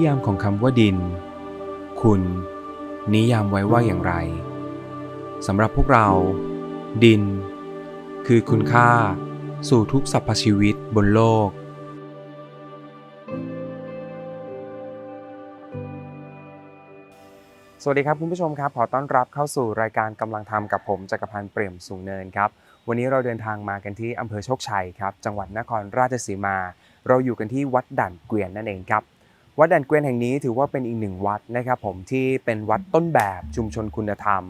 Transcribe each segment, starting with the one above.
นิยามของคำว่าดิน คุณ นิยามไว้ว่าอย่างไรสำหรับพวกเรา ดิน คือคุณค่า สู่ทุกสรรพชีวิตบนโลก สวัสดีครับคุณผู้ชมครับ ขอต้อนรับเข้าสู่รายการกำลังทำกับผมจักรพันธ์เปรมสูงเนินครับ วันนี้เราเดินทางมากันที่อำเภอโชคชัยครับ จังหวัดนครราชสีมา เราอยู่กันที่วัดด่านเกวียนนั่นเองครับ วัดด่านเกวียนแห่งนี้ถือว่าเป็นอีกหนึ่งวัดนะครับผมที่เป็นวัดต้นแบบชุมชนคุณธรรม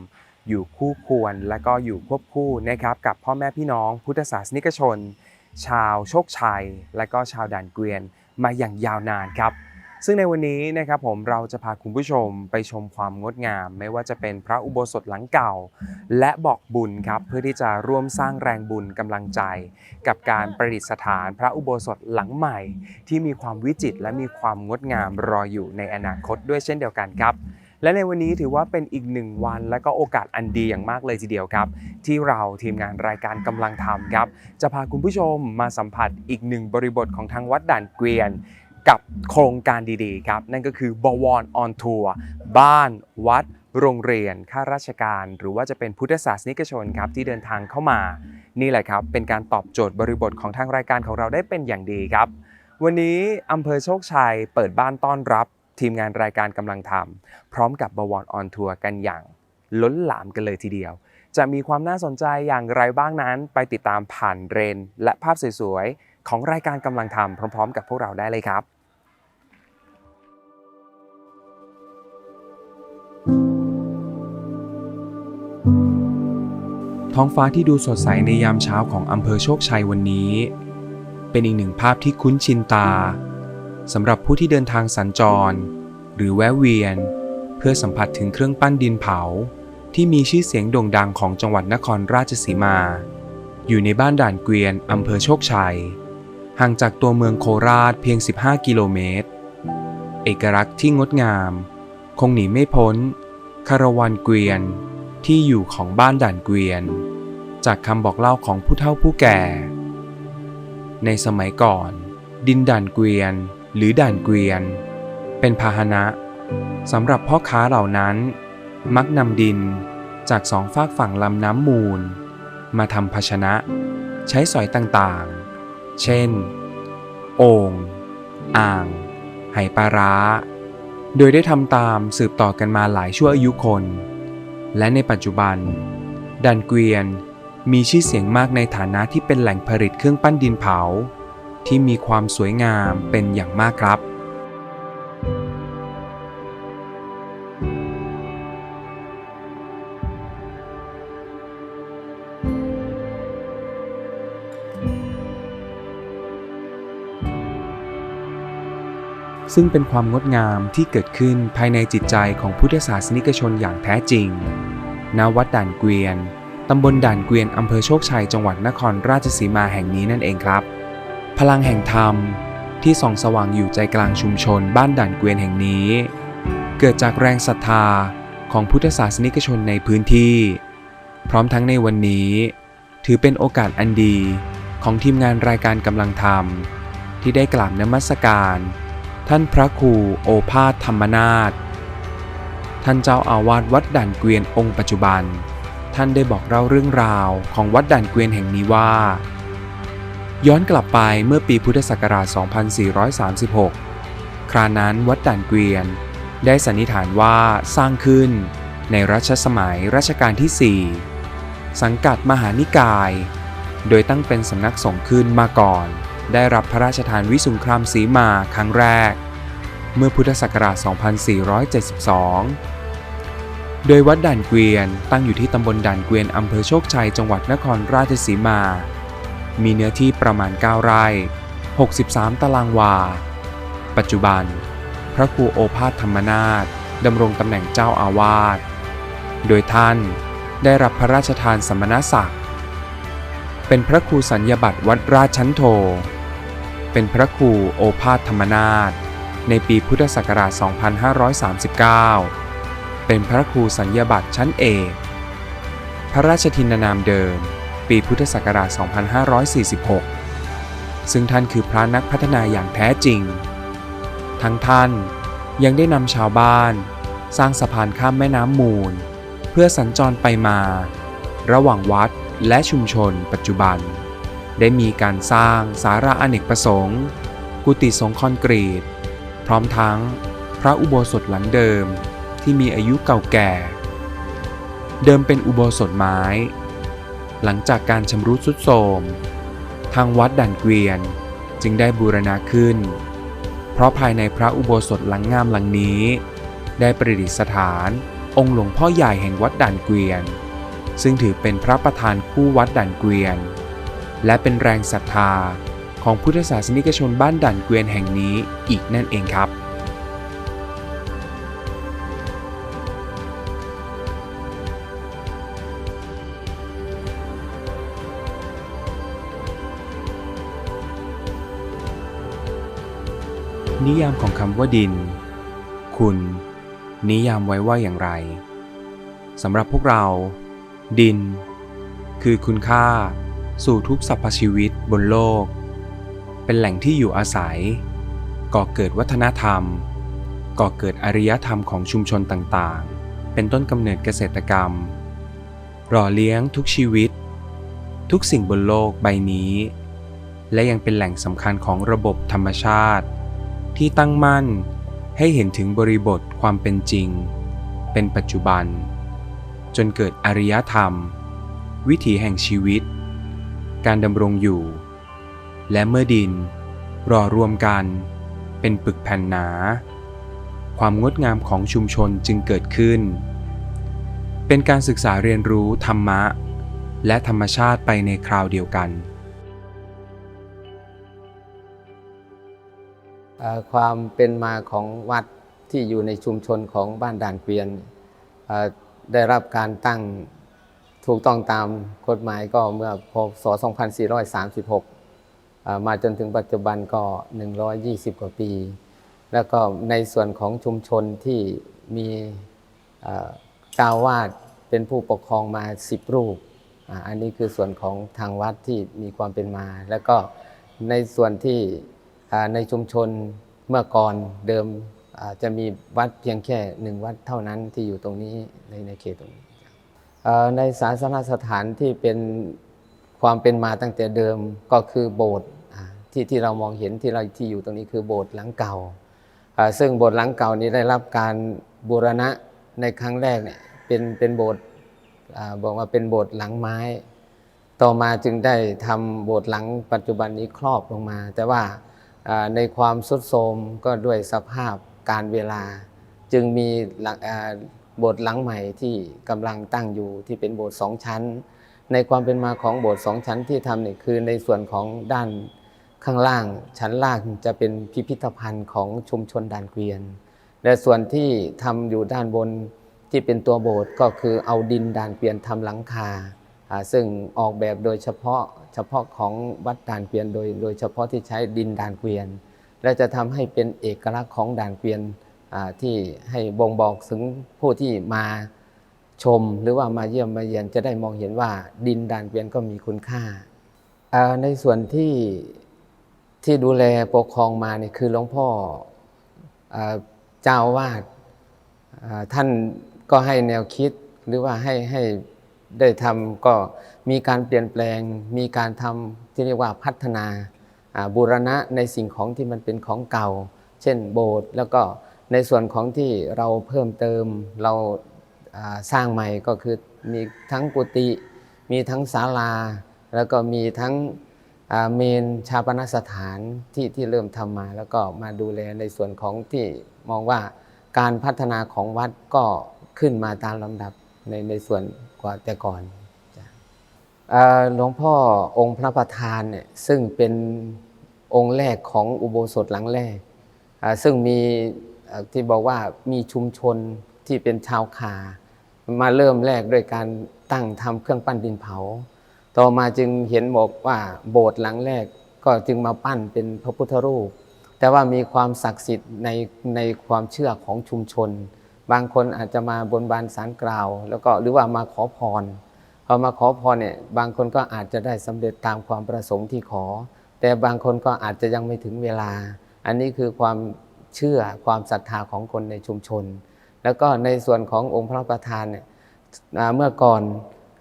อยู่คู่ควรและก็อยู่ควบคู่นะครับกับพ่อแม่พี่น้อง พุทธศาสนิกชน ชาวโชคชัย และก็ชาวด่านเกวียนมาอย่างยาวนานครับ ซึ่งในวันนี้นะครับผมเราจะพาคุณผู้ชมไปชมความงดงาม ไม่ว่าจะเป็นพระอุโบสถหลังเก่า และบอกบุญครับเพื่อที่จะร่วมสร้างแรงบุญกำลังใจ กับการประดิษฐานพระอุโบสถหลังใหม่ ที่มีความวิจิตรและมีความงดงามรออยู่ในอนาคตด้วยเช่นเดียวกันครับและในวันนี้ถือว่าเป็นอีกหนึ่งวันและก็โอกาสอันดีอย่างมากเลยทีเดียวครับ ที่เราทีมงานรายการกำลังทำครับ จะพาคุณผู้ชมมาสัมผัสอีกหนึ่งบริบทของทางวัดด่านเกวียน กับโครงการดีๆครับนั่นก็คือบวรออนทัวร์บ้านวัด โรงเรียนข้าราชการ หรือว่าจะเป็นพุทธศาสนิกชนครับที่เดินทางเข้ามา นี่แหละครับเป็นการตอบโจทย์บริบทของทางรายการของเราได้เป็นอย่างดีครับ วันนี้อำเภอโชคชัยเปิดบ้านต้อนรับ ทีมงานรายการกำลังทำพร้อมกับบวรออนทัวร์กันอย่างล้นหลามกันเลยทีเดียว จะมีความน่าสนใจอย่างไรบ้างนั้น ไปติดตามผ่านเรน และภาพสวยๆ ของรายการกำลังทำพร้อม ๆ กับพวกเราได้เลยครับท้องฟ้าที่ดูสดใสในยามเช้าของอำเภอโชคชัยวันนี้ เป็นอีกหนึ่งภาพที่คุ้นชินตาสำหรับผู้ที่เดินทางสัญจร หรือแวะเวียน เพื่อสัมผัสถึงเครื่องปั้นดินเผา ที่มีชื่อเสียงโด่งดังของจังหวัดนครราชสีมา อยู่ในบ้านด่านเกวียนอำเภอโชคชัย ห่างจากตัวเมืองโคราชเพียง 15 กิโลเมตร เอกลักษณ์ที่งดงาม คงหนีไม่พ้น คาราวานเกวียน ที่อยู่ของบ้านด่านเกวียน จากคำบอกเล่าของผู้เฒ่าผู้แก่ ในสมัยก่อน ดินด่านเกวียนหรือด่านเกวียน เป็นพาหนะสำหรับพ่อค้าเหล่านั้น มักนำดินจากสองฝากฝั่งลำน้ำมูล มาทำภาชนะ ใช้สอยต่างๆ เช่น โอ่ง อ่าง ไหปลาร้า โดยได้ทำตามสืบต่อกันมาหลายชั่วอายุคน และในปัจจุบัน ดันเกวียนมีชื่อเสียงมากในฐานะที่เป็นแหล่งผลิตเครื่องปั้นดินเผา ที่มีความสวยงามเป็นอย่างมากครับ ซึ่งเป็นความงดงามที่เกิดขึ้นภายในจิตใจของพุทธศาสนิกชนอย่างแท้จริง ณ วัดด่านเกวียน ตำบลด่านเกวียน อำเภอโชคชัย จังหวัดนครราชสีมาแห่งนี้นั่นเองครับ พลังแห่งธรรมที่ส่องสว่างอยู่ใจกลางชุมชนบ้านด่านเกวียนแห่งนี้ เกิดจากแรงศรัทธาของพุทธศาสนิกชนในพื้นที่ พร้อมทั้งในวันนี้ ถือเป็นโอกาสอันดีของทีมงานรายการกำลังทำที่ได้กราบนมัสการ ท่านพระครูโอภาสธรรมนาถท่านเจ้าอาวาสวัดด่านเกวียนองค์ปัจจุบัน ท่านได้บอกเล่าเรื่องราวของวัดด่านเกวียนแห่งนี้ว่า ย้อนกลับไปเมื่อปีพุทธศักราช 2436 ครานั้นวัดด่านเกวียน ได้สันนิษฐานว่าสร้างขึ้นในรัชสมัยรัชกาลที่ 4 สังกัดมหานิกาย โดยตั้งเป็นสำนักสงฆ์ขึ้นมาก่อน ได้รับพระราชทานวิสุงครามสีมาครั้งแรก เมื่อพุทธศักราช 2472 โดยวัดด่านเกวียนตั้งอยู่ที่ตำบลด่านเกวียนอำเภอโชคชัยจังหวัดนครราชสีมา มีเนื้อที่ประมาณ 9 ไร่ 63 ตารางวา ปัจจุบัน พระครูโอภาสธรรมนาถดำรงตำแหน่งเจ้าอาวาส โดยท่านได้รับพระราชทานสมณศักดิ์เป็นพระครูสัญญบัตรวัดราชชั้นโท เป็นพระครูโอภาสธรรมนาถในปีพุทธศักราช 2539 เป็นพระครูสัญญาบัตรชั้นเอก พระราชทินนามเดิม ปีพุทธศักราช 2546 ซึ่งท่านคือพระนักพัฒนาอย่างแท้จริง ทั้งท่านยังได้นำชาวบ้าน สร้างสะพานข้ามแม่น้ำมูล เพื่อสัญจรไปมา ระหว่างวัดและชุมชนปัจจุบัน ได้มีการสร้างสาราอเนกประสงค์ กุฏิสงคอนกรีต พร้อมทั้งพระอุโบสถหลังเดิมที่มีอายุเก่าแก่ เดิมเป็นอุโบสถไม้ หลังจากการชำรุดทรุดโทรม ทางวัดด่านเกวียนจึงได้บูรณะขึ้น เพราะภายในพระอุโบสถหลังงามหลังนี้ ได้ประดิษฐานองค์หลวงพ่อใหญ่แห่งวัดด่านเกวียน ซึ่งถือเป็นพระประธานคู่วัดด่านเกวียน และเป็นแรงศรัทธาของพุทธศาสนิกชนบ้านด่านเกวียนแห่งนี้อีกนั่นเองครับ นิยามของคำว่าดิน คุณ นิยามไว้ว่าอย่างไรสำหรับพวกเรา ดิน คือคุณค่า สู่ทุกสรรพชีวิตบนโลก เป็นแหล่งที่อยู่อาศัย ก่อเกิดวัฒนธรรม ก่อเกิดอารยธรรมของชุมชนต่างๆ เป็นต้นกำเนิดเกษตรกรรม หล่อเลี้ยงทุกชีวิต ทุกสิ่งบนโลกใบนี้ และยังเป็นแหล่งสำคัญของระบบธรรมชาติ ที่ตั้งมั่นให้เห็นถึงบริบทความเป็นจริง เป็นปัจจุบัน จนเกิดอารยธรรม วิถีแห่งชีวิต การดำรงอยู่ และเมื่อดินรอรวมกันเป็นปึกแผ่นหนา ความงดงามของชุมชนจึงเกิดขึ้น เป็นการศึกษาเรียนรู้ธรรมะ และธรรมชาติไปในคราวเดียวกัน ความเป็นมาของวัดที่อยู่ในชุมชนของบ้านด่านเกวียนได้รับการตั้ง ถูกต้องตามกฎหมายก็เมื่อพศ 2436 มาจนถึงปัจจุบันก็ 120 กว่าปี แล้วก็ในส่วนของชุมชนที่มีเจ้าวาดเป็นผู้ปกครองมา 10 รูปอ,อันนี้คือส่วนของทางวัดที่มีความเป็นมา แล้วก็ในส่วนที่ในชุมชนเมื่อก่อนเดิมจะมีวัดเพียงแค่หนึ่งวัดเท่านั้นที่อยู่ตรงนี้ในในเขตตรงนี้ ในศาสนสถานที่เป็นความเป็นมาตั้งแต่เดิมก็คือโบสถ์ที่ที่เรามองเห็นที่เราที่อยู่ตรงนี้คือโบสถ์หลังเก่า ซึ่งโบสถ์หลังเก่านี้ได้รับการบูรณะในครั้งแรกเนี่ยเป็นเป็นโบสถ์บอกว่าเป็นโบสถ์หลังไม้ ต่อมาจึงได้ทำโบสถ์หลังปัจจุบันนี้ครอบลงมา แต่ว่าในความสุดโทรมก็ด้วยสภาพการเวลา จึงมีหลัง โบสถ์หลังใหม่ที่กำลังตั้งอยู่ที่เป็นโบสถ์สองชั้น ในความเป็นมาของโบสถ์สองชั้นที่ทำเนี่ยคือในส่วนของด้านข้างล่างชั้นล่างจะเป็นพิพิธภัณฑ์ของชุมชนด่านเกวียน และส่วนที่ทำอยู่ด้านบนที่เป็นตัวโบสถ์ก็คือเอาดินด่านเกวียนทำหลังคา ซึ่งออกแบบโดยเฉพาะเฉพาะของวัดด่านเกวียนโดย โดยเฉพาะที่ใช้ดินด่านเกวียน และจะทำให้เป็นเอกลักษณ์ของด่านเกวียน ที่ให้บ่งบอกถึงผู้ที่มาชมหรือว่ามาเยี่ยมมาเยียนจะได้มองเห็นว่าดินดานเกวียนก็มีคุณค่า ในส่วนที่ที่ดูแลปกครองมาเนี่ยคือหลวงพ่อเจ้าวาดท่านก็ให้แนวคิดหรือว่าให้ให้ได้ทำก็มีการเปลี่ยนแปลง มีการทำที่เรียกว่าพัฒนาบูรณะในสิ่งของที่มันเป็นของเก่า เช่นโบสถ์แล้วก็ ในส่วนของที่เราเพิ่มเติมเราสร้างใหม่ก็คือมีทั้งกุฏิมีทั้งศาลา แล้วก็มีทั้งเมนชาปนสถานที่ที่เริ่มทำมา แล้วก็มาดูแลในส่วนของที่มองว่าการพัฒนาของวัดก็ขึ้นมาตามลำดับในในส่วนกว่าแต่ก่อนหลวงพ่อองค์พระประธานเนี่ยซึ่งเป็นองค์แรกของอุโบสถหลังแรกซึ่งมี ที่บอกว่ามีชุมชนที่เป็นชาวคา มาเริ่มแรกด้วยการตั้งทำเครื่องปั้นดินเผา ต่อมาจึงเห็นบอกว่าโบสถ์หลังแรกก็จึงมาปั้นเป็นพระพุทธรูป แต่ว่ามีความศักดิ์สิทธิ์ในในความเชื่อของชุมชน บางคนอาจจะมาบนบานสารกล่าว แล้วก็หรือว่ามาขอพรพอมาขอพรเนี่ยบางคนก็อาจจะได้สำเร็จตามความประสงค์ที่ขอ แต่บางคนก็อาจจะยังไม่ถึงเวลา อันนี้คือความ เชื่อความศรัทธาของคนในชุมชน แล้วก็ในส่วนขององค์พระประธานเนี่ยเมื่อก่อน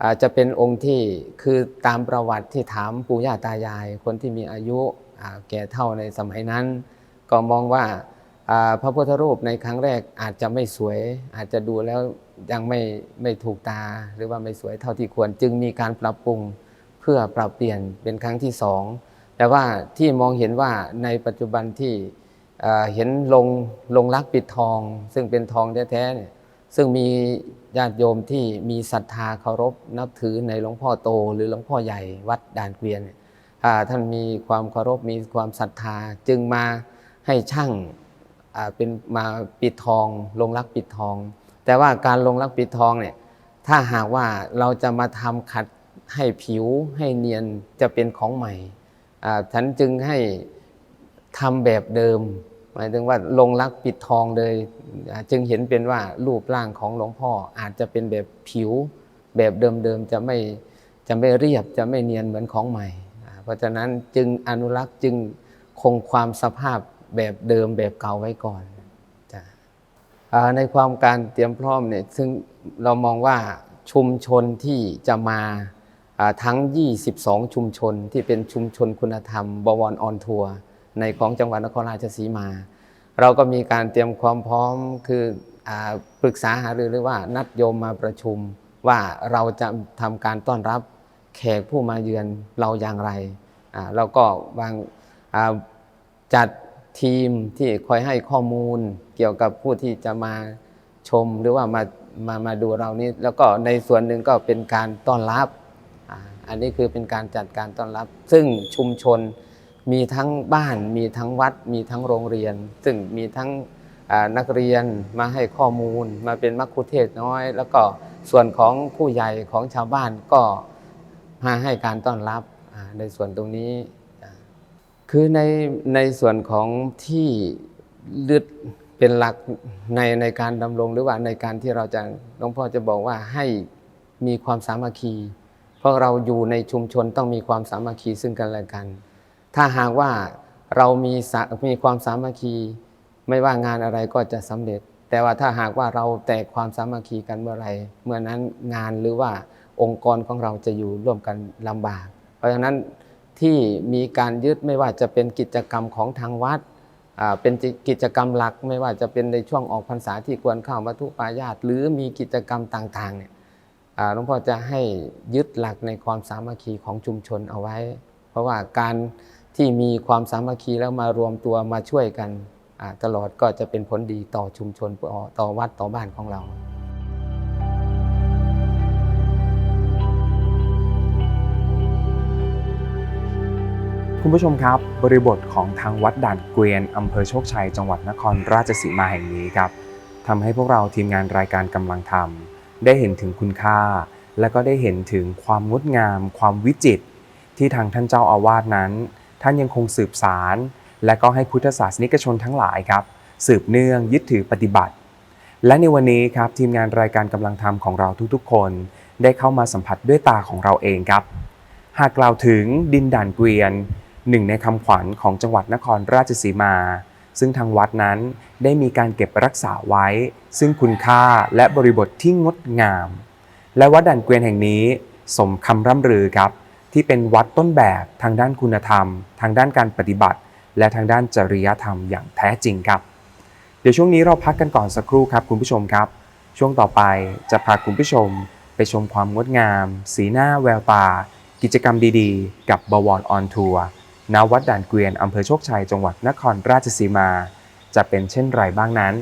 อจะเป็นองค์ที่คือตามประวัติที่ถามปู่ย่าตายาย คนที่มีอายุแก่เท่าในสมัยนั้น ก็มองว่าอ่าพระพุทธรูปในครั้งแรกอาจจะไม่สวย อาจจะดูแล้วยังไม่ไม่ถูกตาหรือว่าไม่สวยเท่าที่ควร จึงมีการปรับปรุงเพื่อปรับเปลี่ยนเป็นครั้งที่สองแต่ว่าที่มองเห็นว่าในปัจจุบันที่ เห็นลงลงรักปิดทอง ซึ่งเป็นทองแท้ๆเนี่ยซึ่งมีญาติโยมที่มีศรัทธาเคารพนับถือในหลวงพ่อโต หรือหลวงพ่อใหญ่วัดด่านเกวียนเนี่ยท่านมีความเคารพมีความศรัทธาจึงมาให้ช่างเป็นมาปิดทอง ลงรักปิดทอง แต่ว่าการลงรักปิดทองเนี่ยถ้าหากว่าเราจะมาทำขัดให้ผิวให้เนียนจะเป็นของใหม่อ่าฉันจึงให้ทำแบบเดิม หมายถึงว่าลงรักปิดทองเลยจึงเห็นเป็นว่ารูปร่างของหลวงพ่ออาจจะเป็นแบบผิวแบบเดิมๆจะไม่จะไม่เรียบจะไม่เนียนเหมือนของใหม่ เพราะฉะนั้นจึงอนุรักษ์จึงคงความสภาพแบบเดิมแบบเก่าไว้ก่อนในความการเตรียมพร้อมเนี่ยซึ่งเรามองว่าชุมชนที่จะมาอ่าทั้ง 22 ชุมชนที่เป็นชุมชนคุณธรรมบวรออนทัวร์ ในของจังหวัดนครราชสีมา เราก็มีการเตรียมความพร้อมคืออปรึกษาหารือหรือว่านัดโยมมาประชุมว่าเราจะทำการต้อนรับแขกผู้มาเยือนเราอย่างไร เราก็วางจัดทีมที่คอยให้ข้อมูลเกี่ยวกับผู้ที่จะมาชมหรือว่ามามามาดูเรานี้ แล้วก็ในส่วนหนึ่งก็เป็นการต้อนรับ อันนี้คือเป็นการจัดการต้อนรับ ซึ่งชุมชน มีทั้งบ้านมีทั้งวัด มีทั้งโรงเรียน ซึ่งมีทั้งนักเรียนมาให้ข้อมูล มาเป็นมัคคุเทศน้อย แล้วก็ส่วนของผู้ใหญ่ของชาวบ้านก็มาให้การต้อนรับในส่วนตรงนี้ คือในในส่วนของที่ลึดเป็นหลักในในการดำรงหรือว่าในการที่เราจะหลวงพ่อจะบอกว่าให้มีความสามัคคี เพราะเราอยู่ในชุมชนต้องมีความสามัคคีซึ่งกันและกัน ถ้าหากว่าเรามีสามีความสามัคคี ไม่ว่างานอะไรก็จะสำเร็จ แต่ว่าถ้าหากว่าเราแตกความสามัคคีกันเมื่อไรเมื่อนั้นงานหรือว่าองค์กรของเราจะอยู่ร่วมกันลำบาก เพราะฉะนั้นที่มีการยึดไม่ว่าจะเป็นกิจกรรมของทางวัดเป็นกิจกรรมหลักไม่ว่าจะเป็นในช่วงออกพรรษาที่ควรเข้าวัตถุปายาตหรือมีกิจกรรมต่างๆเนี่ยอ่าหลวงพ่อจะให้ยึดหลักในความสามัคคีของชุมชนเอาไว้ เพราะว่าการ ที่มีความสามัคคีแล้วมารวมตัวมาช่วยกันตลอดก็จะเป็นผลดีต่อชุมชนต่อวัดต่อบ้านของเราคุณผู้ชมครับบริบทของทางวัดด่านเกวียนอำเภอโชคชัย จังหวัดนครราชสีมาแห่งนี้ครับทำให้พวกเราทีมงานรายการกำลังทำได้เห็นถึงคุณค่า และก็ได้เห็นถึงความงดงาม ความวิจิตรที่ทางท่านเจ้าอาวาสนั้น ท่านยังคงสืบสาร และก็ให้พุทธศาสนิกชนทั้งหลายครับ สืบเนื่องยึดถือปฏิบัติ และในวันนี้ครับทีมงานรายการกำลังทำของเราทุกๆ คน ได้เข้ามาสัมผัสด้วยตาของเราเองครับ หากกล่าวถึงดินด่านเกวียนหนึ่งในคำขวัญของจังหวัดนครราชสีมา ซึ่งทางวัดนั้นได้มีการเก็บรักษาไว้ ซึ่งคุณค่าและบริบทที่งดงาม และวัดด่านเกวียนแห่งนี้ สมคำร่ำลือครับ ที่เป็นวัดต้นแบบทางด้านคุณธรรม ทางด้านการปฏิบัติ และทางด้านจริยธรรมอย่างแท้จริงครับ เดี๋ยวช่วงนี้เราพักกันก่อนสักครู่ครับคุณผู้ชมครับ ช่วงต่อไปจะพาคุณผู้ชม ไปชมความงดงาม สีหน้าแววตา กิจกรรมดีๆ กับบวรออนทัวร์ณวัดด่านเกวียนอำเภอโชคชัยจังหวัดนครราชสีมา จะเป็นเช่นไรบ้างนั้น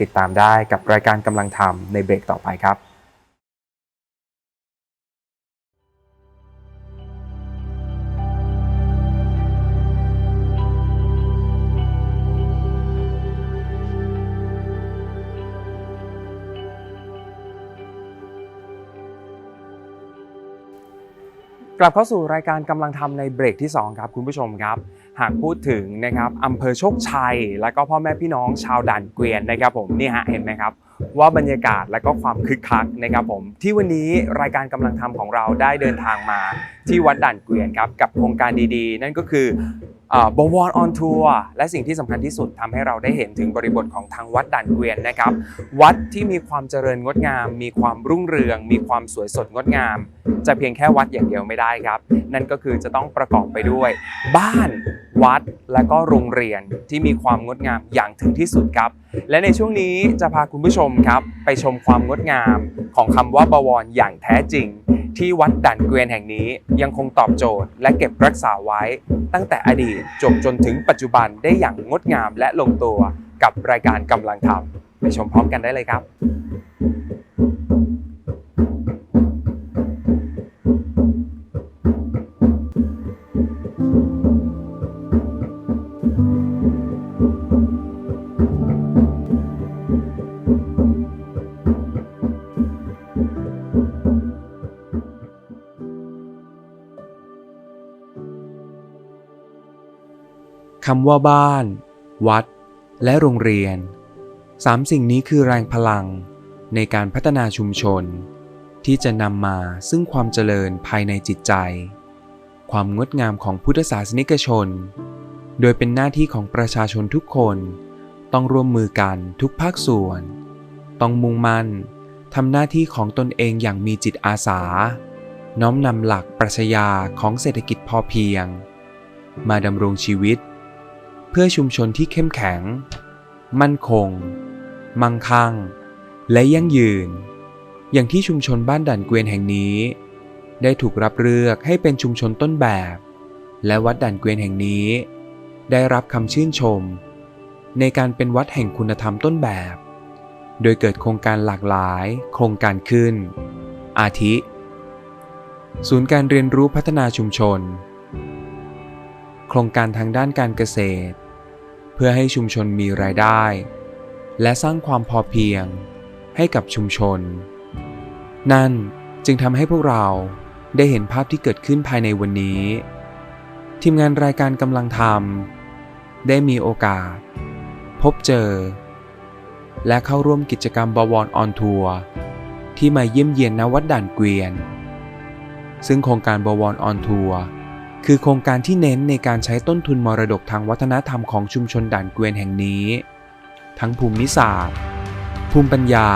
ติดตามได้กับรายการกำลังทำในเบรกต่อไปครับ กลับเข้าสู่รายการกำลังทำในเบรกที่ 2 ครับคุณผู้ชมครับ หากพูดถึงนะครับอำเภอโชคชัย และก็พ่อแม่พี่น้องชาวด่านเกวียนนะครับผมนี่ฮะเห็นไหมครับว่าบรรยากาศและก็ความคึกคักนะครับผม ที่วันนี้รายการกำลังทำของเราได้เดินทางมาที่วัดด่านเกวียนครับกับโครงการดีๆ นั่นก็คือบวรออนทัวร์และสิ่งที่สำคัญที่สุดทำให้เราได้เห็นถึงบริบทของทางวัดด่านเกวียนนะครับ วัดที่มีความเจริญงดงาม มีความรุ่งเรือง มีความสวยสดงดงาม จะเพียงแค่วัดอย่างเดียวไม่ได้ครับ นั่นก็คือจะต้องประกอบไปด้วย บ้านวัดและก็โรงเรียนที่มีความงดงามอย่างถึงที่สุดครับ และในช่วงนี้จะพาคุณผู้ชมครับไปชมความงดงามของคำว่าบวรอย่างแท้จริง ที่วัดด่านเกวียนแห่งนี้ยังคงตอบโจทย์ และเก็บรักษาไว้ ตั้งแต่อดีตจบจนถึงปัจจุบันได้อย่างงดงามและลงตัวกับรายการกำลังทำไปชมพร้อมกันได้เลยครับำว่าบ้าน วัด และโรงเรียนสามสิ่งนี้คือแรงพลังในการพัฒนาชุมชน ที่จะนำมาซึ่งความเจริญภายในจิตใจ ความงดงามของพุทธศาสนิกชน โดยเป็นหน้าที่ของประชาชนทุกคน ต้องร่วมมือกันทุกภาคส่วน ต้องมุ่งมั่นทำหน้าที่ของตนเองอย่างมีจิตอาสา น้อมนำหลักปรัชญาของเศรษฐกิจพอเพียง มาดำรงชีวิต เพื่อชุมชนที่เข้มแข็ง มั่นคง มั่งคั่ง และยั่งยืน อย่างที่ชุมชนบ้านด่านเกวียนแห่งนี้ ได้ถูกรับเลือกให้เป็นชุมชนต้นแบบ และวัดด่านเกวียนแห่งนี้ ได้รับคำชื่นชม ในการเป็นวัดแห่งคุณธรรมต้นแบบ โดยเกิดโครงการหลากหลาย โครงการขึ้น อาทิ ศูนย์การเรียนรู้พัฒนาชุมชน โครงการทางด้านการเกษตร พื่อให้ชุมชนมีรายได้ และสร้างความพอเพียงให้กับชุมชน นั่นจึงทำให้พวกเราได้เห็นภาพที่เกิดขึ้นภายในวันนี้ ทีมงานรายการกำลังทำได้มีโอกาส พบเจอ และเข้าร่วมกิจกรรมบวรออนทัวร์ที่มาเยี่ยมเยียนณวัดด่านเกวียน ซึ่งโครงการบวรออนทัวร์ คือโครงการที่เน้นในการใช้ต้นทุนมรดกทางวัฒนธรรมของชุมชนด่านเกวียนแห่งนี้ ทั้งภูมิศาสตร์ ภูมิปัญญา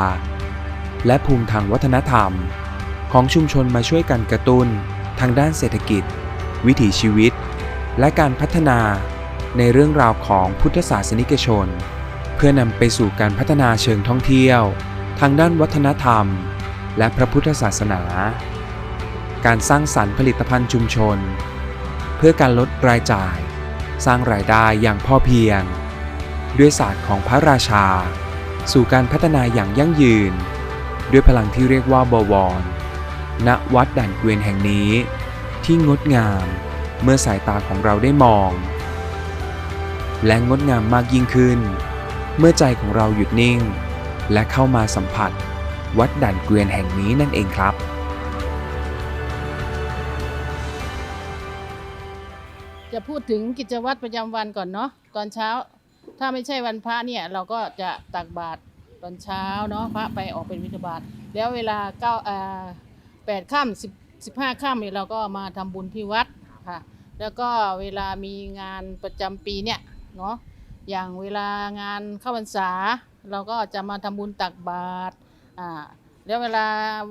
และภูมิทางวัฒนธรรม ของชุมชนมาช่วยกันกระตุ้น ทางด้านเศรษฐกิจ วิถีชีวิต และการพัฒนาในเรื่องราวของพุทธศาสนิกชน เพื่อนำไปสู่การพัฒนาเชิงท่องเที่ยว ทางด้านวัฒนธรรม และพระพุทธศาสนา การสร้างสรรค์ผลิตภัณฑ์ชุมชน เพื่อการลดรายจ่าย สร้างรายได้อย่างพอเพียง ด้วยศาสตร์ของพระราชา สู่การพัฒนาอย่างยั่งยืน ด้วยพลังที่เรียกว่าบวร ณวัดด่านเกวียนแห่งนี้ ที่งดงามเมื่อสายตาของเราได้มอง และงดงามมากยิ่งขึ้น เมื่อใจของเราหยุดนิ่ง และเข้ามาสัมผัส วัดด่านเกวียนแห่งนี้นั่นเองครับ จะพูดถึงกิจวัตรประจำวันก่อนเนาะตอนเช้า ถ้าไม่ใช่วันพระเนี่ยเราก็จะตักบาตรตอนเช้าเนาะพระไปออกเป็นวิทบาตแล้วเวลาเก้าอ่าแปดค่ำสิบสิบห้าค่ำเนี่ยเราก็มาทำบุญที่วัดค่ะ แล้วก็เวลามีงานประจำปีเนี่ยเนาะอย่างเวลางานเข้าพรรษา เราก็จะมาทำบุญตักบาตรอ่าแล้วเวลา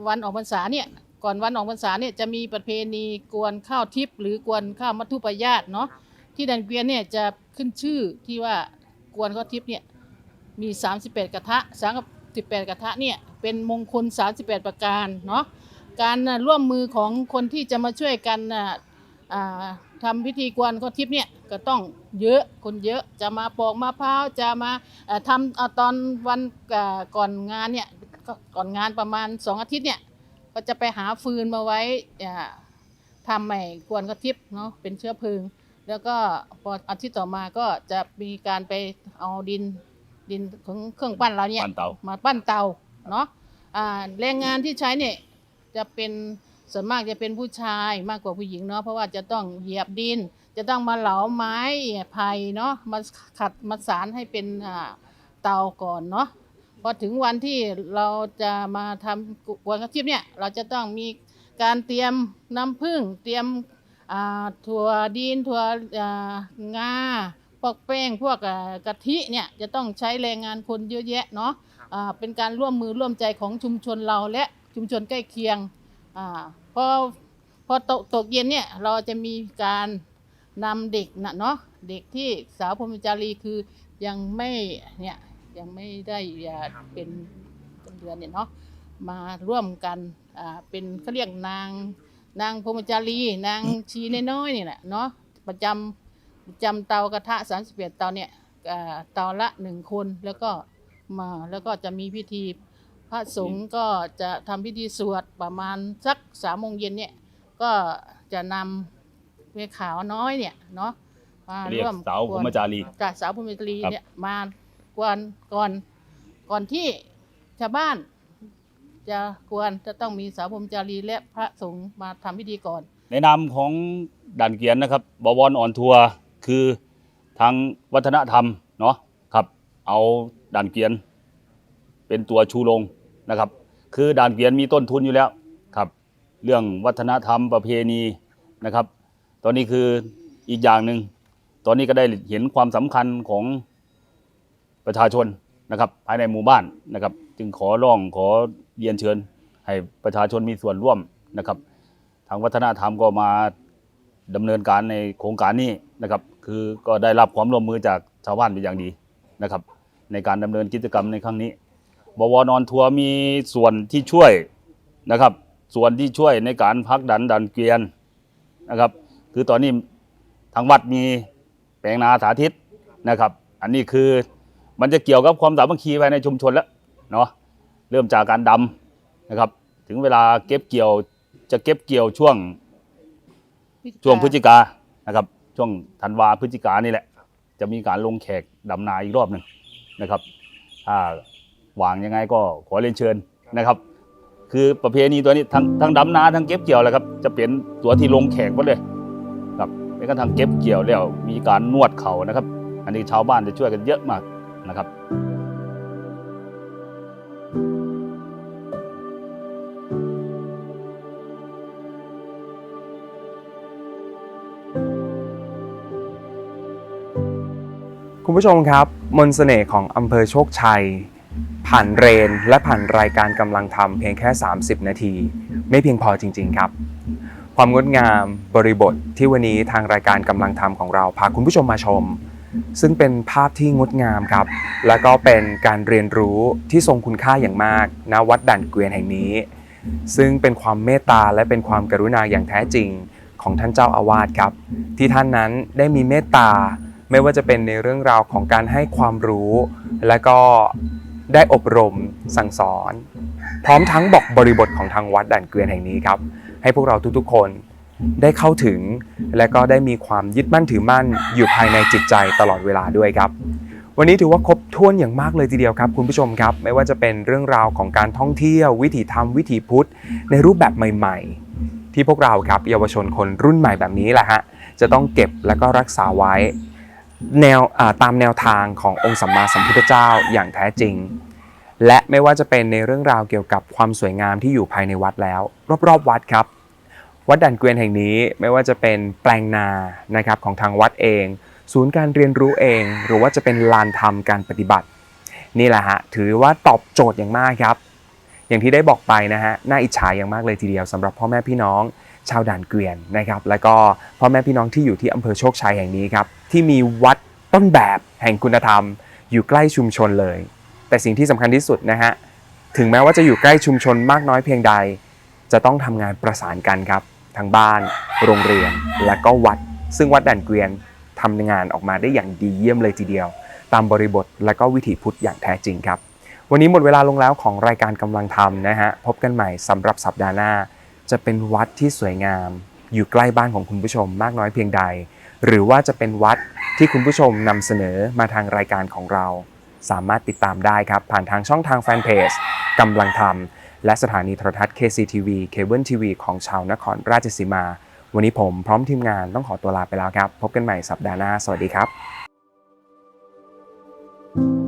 วันออกพรรษาเนี่ย ก่อนวันออกพรรษาเนี่ยจะมีประเพณีกวนข้าวทิพย์หรือกวนข้าวมัทุปายาตเนาะที่ดันเกวียนเนี่ยจะขึ้นชื่อที่ว่ากวนข้าวทิพย์เนี่ยมี 38 กระทะ38 กระทะเนี่ยเป็นมงคล 38 ประการเนาะการน่ะร่วมมือของคนที่จะมาช่วยกันน่ะอ่าทำพิธีกวนข้าวทิพย์เนี่ยก็ต้องเยอะคนเยอะจะมาปอกมะพร้าวจะมาเอ่อทำเอาตอนวันอ่าก่อนงานเนี่ยก็ก่อนงานประมาณ 2 อาทิตย์เนี่ย ก็จะไปหาฟืนมาไว้อ่าทำใหม่กวนข้าวทิพย์เนาะเป็นเชื้อเพลิง แล้วก็พออาทิตย์ต่อมาก็จะมีการไปเอาดินดินของเครื่องปั้นเราเนี่ยปั้นเตามาปั้นเตาเนาะอ่าแรงงานที่ใช้เนี่ยจะเป็นส่วนมากจะเป็นผู้ชายมากกว่าผู้หญิงเนาะเพราะว่าจะต้องเหยียบดิน จะต้องมาเหลาไม้ไผ่เนาะมาขัดมาสารให้เป็นอ่าเตาก่อนเนาะพ อถึงวันที่เราจะมาทำกวนกระทิบเนี่ย เราจะต้องมีการเตรียมน้ำผึ้งเตรียมอ่าถั่วดินถั่วอ่างาพวกแป้งพวกอ่ากะทิเนี่ยจะต้องใช้แรงงานคนเยอะแยะเนาะอ่าเป็นการร่วมมือร่วมใจของชุมชนเราและชุมชนใกล้เคียงอ่าพอพอตกตกเย็นเนี่ยเราจะมีการนำเด็กนะเนาะเด็กที่สาวพรหมจารีคือยังไม่เนี่ย ยังไม่ได้อ่าเป็นเดือนเนี่ยเนาะมาร่วมกันอ่าเป็นเขาเรียกนางนางพรหมจารีนางชีน้อยๆเนี่ยแหละเนาะประจำประจำเตากระทะ31เตาเนี่ยอ่าเตาละหนึ่งคนแล้วก็มาแล้วก็จะมีพิธีพระสงฆ์ก็จะทำพิธีสวดประมาณสักสามโมงเย็นเนี่ยก็จะนำเวขาวน้อยเนี่ยเนาะมาเรียกร่วมสาวพรหมจารีจากสาวพรหมจารีครับเนี่ยมา กวนก่อนก่อนที่ชาวบ้าน จะกวนจะต้องมีสาวพรหมจารีและพระสงฆ์มาทำพิธีก่อน ในนามของด่านเกียนนะครับบวรอ่อนทัวร์คือทางวัฒนธรรมเนาะครับ เอาด่านเกียน เป็นตัวชูโรงนะครับ คือด่านเกียนมีต้นทุนอยู่แล้วครับ เรื่องวัฒนธรรมประเพณีนะครับ ตอนนี้คืออีกอย่างหนึ่งตอนนี้ก็ได้เห็นความสำคัญของ ประชาชนนะครับภายในหมู่บ้านนะครับ จึงขอร้องขอเรียนเชิญ ให้ประชาชนมีส่วนร่วมนะครับ ทางวัฒนธรรมก็มาดำเนินการในโครงการนี้นะครับ คือก็ได้รับความร่วมมือจากชาวบ้านเป็นอย่างดีนะครับ ในการดำเนินกิจกรรมในครั้งนี้บวนอนทัวร์มีส่วนที่ช่วยนะครับ ส่วนที่ช่วยในการพักดันดันเกวียนนะครับ คือตอนนี้ทางวัดมีแปลงนาสาธิตนะครับ อันนี้คือ มันจะเกี่ยวกับความสามัคคีภายในชุมชนแล้วเนาะเริ่มจากการดำนะครับ ถึงเวลาเก็บเกี่ยวจะเก็บเกี่ยวช่วงช่วงพฤศจิกานะครับ ช่วงธันวาพฤศจิกานี่แหละ จะมีการลงแขกดำนาอีกรอบหนึ่งนะครับ ถ้าวางยังไงก็ขอเรียนเชิญนะครับ คือประเพณีตัวนี้ทั้งทั้งดำนาทั้งเก็บเกี่ยวแหละครับ จะเป็นตัวที่ลงแขกหมดเลยครับแม้กระทั่งเก็บเกี่ยวแล้วมีการนวดเข่านะครับ อันนี้ชาวบ้านจะช่วยกันเยอะมาก นะครับคุณผู้ชมครับ มนต์เสน่ห์ของอำเภอโชคชัย ผ่านเรนและผ่านรายการกำลังทำเพียงแค่ 30 นาที ไม่เพียงพอจริง ๆ ครับ ความงดงามบริบทที่วันนี้ทางรายการกำลังทำของเราพาคุณผู้ชมมาชม ซึ่งเป็นภาพที่งดงามครับ และก็เป็นการเรียนรู้ที่ทรงคุณค่าอย่างมากณวัดด่านเกวียนแห่งนี้ ซึ่งเป็นความเมตตาและเป็นความกรุณาอย่างแท้จริงของท่านเจ้าอาวาสครับ ที่ท่านนั้นได้มีเมตตาไม่ว่าจะเป็นในเรื่องราวของการให้ความรู้ และก็ได้อบรมสั่งสอน พร้อมทั้งบอกบริบทของทางวัดด่านเกวียนแห่งนี้ครับ ให้พวกเราทุกๆคน ได้เข้าถึง และก็ได้มีความยึดมั่นถือมั่นอยู่ภายในจิตใจตลอดเวลาด้วยครับ วันนี้ถือว่าครบถ้วนอย่างมากเลยทีเดียวครับ คุณผู้ชมครับ ไม่ว่าจะเป็นเรื่องราวของการท่องเที่ยว วิถีธรรมวิถีพุทธ ในรูปแบบใหม่ ๆ ที่พวกเราครับเยาวชนคนรุ่นใหม่แบบนี้แหละฮะจะต้องเก็บและก็รักษาไว้แนวตามแนวทางขององค์สัมมาสัมพุทธเจ้าอย่างแท้จริง และไม่ว่าจะเป็นในเรื่องราวเกี่ยวกับความสวยงามที่อยู่ภายในวัดแล้ว รอบๆวัดครับ วัดดันเกวียนแห่งนี้ไม่ว่าจะเป็นแปลงนานะครับของทางวัดเอง ศูนย์การเรียนรู้เอง หรือว่าจะเป็นลานธรรมการปฏิบัติ นี่แหละฮะถือว่าตอบโจทย์อย่างมากครับ อย่างที่ได้บอกไปนะฮะน่าอิจฉาอย่างมากเลยทีเดียวสำหรับพ่อแม่พี่น้องชาวด่านเกวียนนะครับ แล้วก็พ่อแม่พี่น้องที่อยู่ที่อำเภอโชคชัยแห่งนี้ครับที่มีวัดต้นแบบแห่งคุณธรรม อยู่ใกล้ชุมชนเลย แต่สิ่งที่สำคัญที่สุดนะฮะถึงแม้ว่าจะอยู่ใกล้ชุมชนมากน้อยเพียงใด จะต้องทำงานประสานกันครับ ทางบ้าน โรงเรียน และก็วัด ซึ่งวัดด่านเกวียนทำงานออกมาได้อย่างดีเยี่ยมเลยทีเดียว ตามบริบทและก็วิถีพุทธอย่างแท้จริงครับ วันนี้หมดเวลาลงแล้วของรายการกำลังทำนะฮะพบกันใหม่สำหรับสัปดาห์หน้า จะเป็นวัดที่สวยงาม อยู่ใกล้บ้านของคุณผู้ชมมากน้อยเพียงใด หรือว่าจะเป็นวัดที่คุณผู้ชมนำเสนอมาทางรายการของเรา สามารถติดตามได้ครับ ผ่านทางช่องทางแฟนเพจกำลังทำ และสถานีโทรทัศน์ KCTV เคเบิลทีวีของชาวนครราชสีมา วันนี้ผมพร้อมทีมงานต้องขอตัวลาไปแล้วครับ พบกันใหม่สัปดาห์หน้า สวัสดีครับ thank you